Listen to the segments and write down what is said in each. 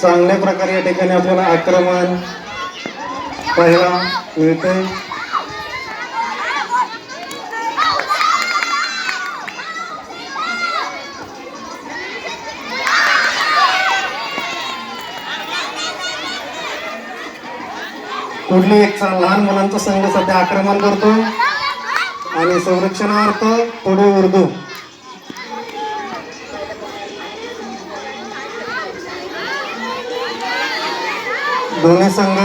चांगल्या प्रकारे या ठिकाणी आपल्याला आक्रमण पाहायला मिळते कुठली एक लहान मुलांचा संघ सध्या आक्रमण करतो आणि संरक्षणार्थ पुढे उर्दू. दोन्ही संघ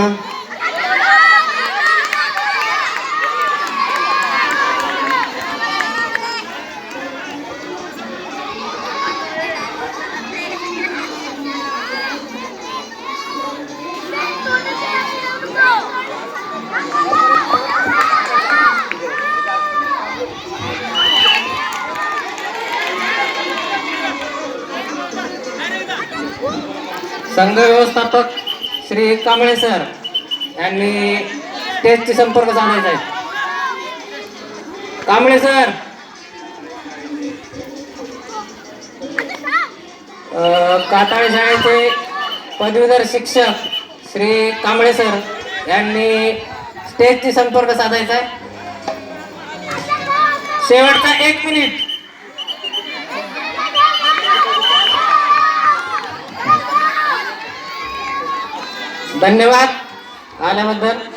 संघ व्यवस्थापक श्री कांबळे सर यांनी टेस्टचे संपर्क साधायचा आहे. कांबळे सर. काताळे शाळेचे पदवीधर शिक्षक श्री कांबळे सर यांनी स्टेजची संपर्क साधायचा आहे. शेवटचा एक मिनिट. धन्यवाद. आल्याबद्दल